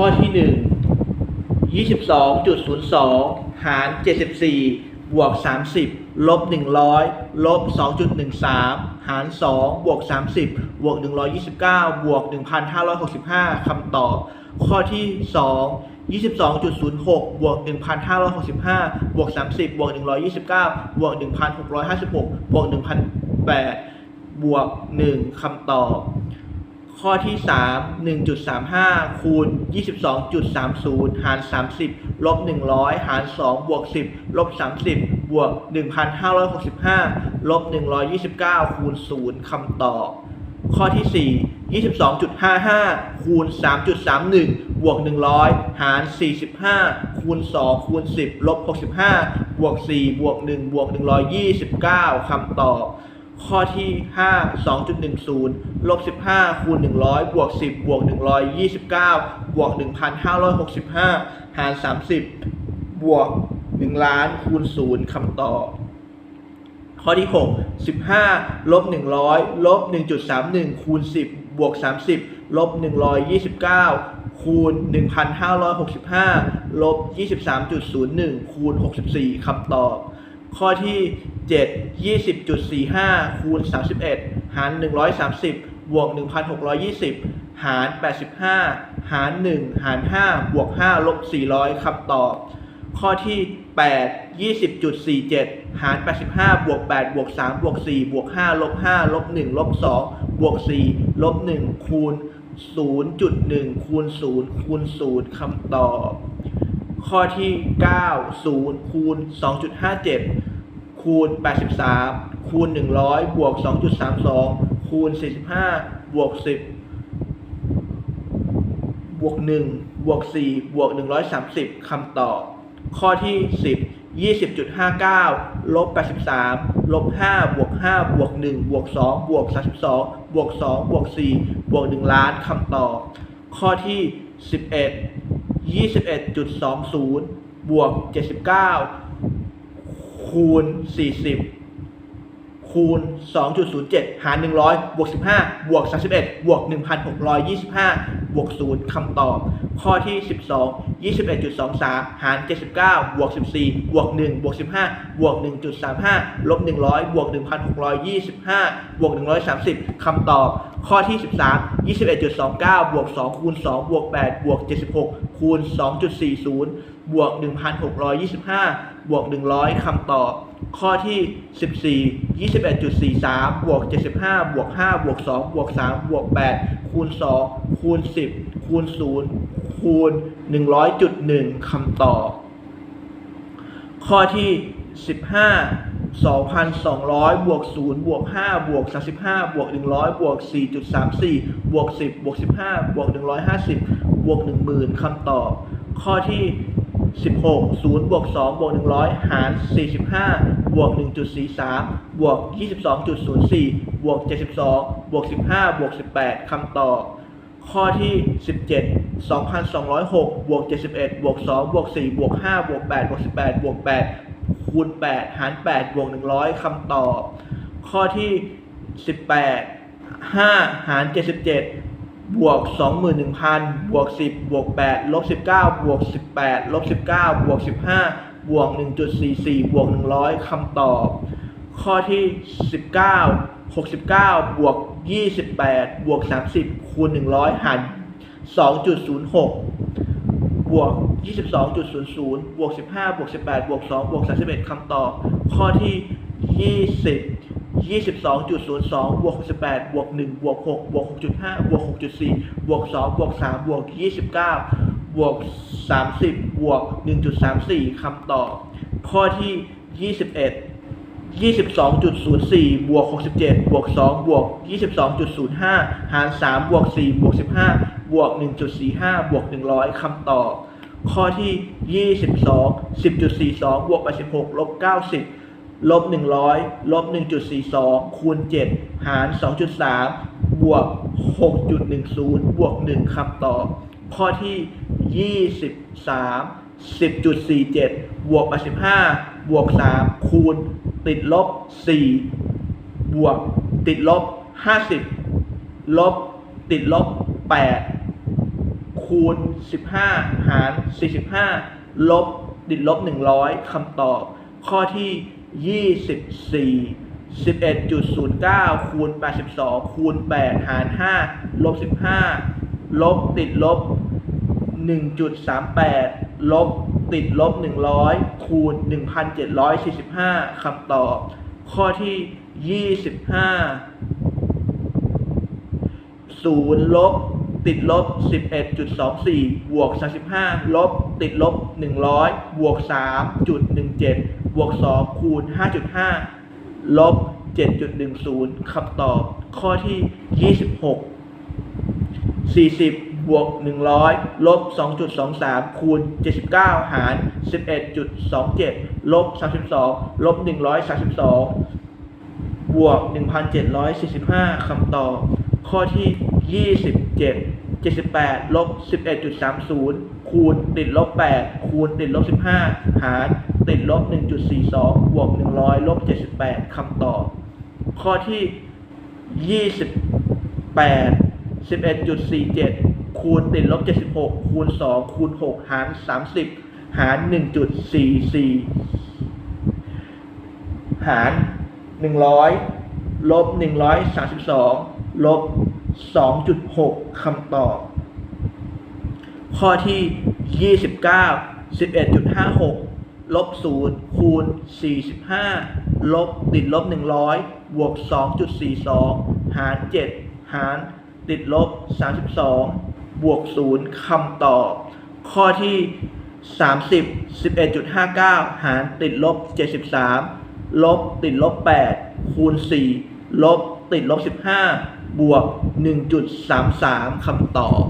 ข้อที่หนึ่งยี่สิบสองจุดศูนย์สองหารเจ็ดสิบสี่บวกสามสิบลบหนึ่งร้อยลบสองจุดหนึ่งสามหารสองบวกสามสิบบวกหนึ่งร้อยยี่สิบเก้าบวกหนึ่งพันห้าร้อยหกสิบห้าคำตอบ ข้อที่สองยี่สิบสองจุดศูนย์หกบวกหนึ่งพันห้าร้อยหกสิบห้าบวกสามสิบบวกหนึ่งร้อยยี่สิบเก้าบวกหนึ่งพันหกร้อยห้าสิบหกบวกหนึ่งพันแปดบวกหนึ่งคำตอบ ข้อที่ 3 1.35 คูณ 22.30 หาร 30 ลบ 100 หาร 2 บวก 10 ลบ 30 บวก 1,565 ลบ 129 คูณ 0 คำตอบ ข้อที่ 4 22.55 คูณ 3.31 บวก 100 หาร 45 คูณ 2 คูณ 10 ลบ 65 บวก 4 บวก 1 บวก 129 คำตอบ ข้อที่ 5 2.10ลบ15คูณ100บวก10บวก129บวก1,565 หาร 30 บวก 1 ล้านคูณ0คำตอบ ข้อที่ 6 15ลบ100ลบ1.31คูณ10บวก30ลบ129คูณ1,565ลบ23.01คูณ64คำตอบ ข้อที่ 7 20.45 คูณ 31 หาร 130 บวก 1,620 หาร 85 หาร 1 หาร 5 บวก 5 ลบ 400คำตอบ ข้อที่ 8 20.47 หาร 85 บวก 8 บวก 3 บวก 4 บวก 5 ลบ 5 ลบ 1 ลบ 2 บวก 4 ลบ 1 คูณ 0.1 คูณ 0 คูณ 0คำตอบ ข้อที่ 9 0คูณ2.57 คูณ 83 คูณ 100 บวก 2.32 คูณ 45 บวก 10 บวก 1 บวก 4 บวก 130 คำตอบ ข้อที่ 10 20.59 ลบ 83 ลบ 5 บวก 5 บวก 1 บวก 2 บวก 32 บวก 2 บวก 4 บวก 1 ล้านคำตอบ ข้อที่ 11 21.20 บวก 79 คูณ 40 คูณ 2.07 หาร 100 บวก 15 บวก 31 บวก 1,625 บวก0คำตอบ ข้อที่ 12 21.23 หาร 79 บวก 14 บวก 1 บวก 15 บวก 1.35 ลบ 100 บวก 1,625 บวก 130 คำตอบ ข้อที่ 13 21.29 บวก 2 คูณ 2 บวก 8 บวก 76 คูณ 2.40 บวก 1,625 บวก 100 คำตอบข้อที่ 14 21.43 บวก 75 บวก 5 บวก 2 บวก 3 บวก 8คูณ 2 คูณ 10 คูณ 0 คูณ 100.1คำตอบ ข้อที่ 15 2,200 บวก 0 บวก 5 บวก 35 บวก 100 บวก 4.34 บวก 10 บวก 15 บวก 150 บวก 10,000คำตอบ ข้อที่ 16 0บวก2บวก100 หาร 45 บวก 1.43 บวก 22.04 บวก 72 บวก 15 บวก 18 คำตอบ ข้อที่ 17 2,206 บวก 71 บวก 2 บวก 4 บวก 5 บวก 8 บวก 18 บวก 8 คูณ 8 หาร 8 บวก 100 คำตอบ ข้อที่ 18 5 หาร 77 บวก 21,000 บวก 10 บวก 8 ลบ 19 บวก 18 ลบ 19 บวก 15 บวก 1.44 บวก 100 คำตอบ ข้อที่ 19 69 บวก 28 บวก 30 คูณ 100 หาร 2.06 บวก 22.00 บวก 15 บวก 18 บวก 2 บวก 31 คำตอบ ข้อที่ 20 22.02 บวก68บวก1บวก6บวก6.5 บวก 6.4 บวก 2 บวก 3 บวก 29 บวก 30 บวก 1.34 คำตอบ ข้อที่ 21 22.04 บวก 67 บวก 2 บวก 22.05 หาร 3 บวก 4 บวก 15 บวก 1.45 บวก 100 คำตอบ ข้อที่ 22 10.42 บวก 86 ลบ 90 ลบ100ลบ1.42 คูณ 7 หาร 2.3 บวก 6.10 บวก 1คำตอบ ข้อที่ 23 10.47 บวก85บวก 3 คูณ ติดลบ 4 บวก ติดลบ 50 ลบ ติดลบ 8คคูณ 15 หาร 45 ลบ ติดลบ 100คำตอบ ข้อที่ 24 11.09 คูณ 82 คูณ 8 หาร 5 ลบ 15 ลบติดลบ 1.38 ลบติดลบ 100 คูณ 1,745 คำตอบ ข้อที่ 25ศูนย์ลบ ติดลบ 11.24 บวก 35 ลบ ติดลบ 100 บวก 3.17 บวก 2 คูณ 5.5 ลบ 7.10 คำตอบ ข้อที่ 26 40 บวก 100 ลบ 2.23 คูณ 79 หาร 11.27 ลบ 32 ลบ 132 บวก 1,745 คำตอบ ข้อที่ 27 78 ลบ 11.30 คูณติดลบ 8 คูณติดลบ 15 หาร ติดลบ 1.42 บวก 100 ลบ 78 คำตอบ ข้อที่ 28 11.47 คูณติดลบ 76 คูณ 2 คูณ 6 หาร 30 หาร 1.44 หาร 100 ลบ 132 ลบ 2.6 คำตอบ ข้อที่ 29 11.56 ลบ0คูณ 45 ลบติดลบ 100 บวก 2.42 หาร 7 หาร ติดลบ 32 บวก 0 คำตอบ ข้อที่ 30 11.59 หารติดลบ 73 ลบติดลบ 8 คูณ 4 ลบติดลบ 15 บวก 1.33 คำตอบ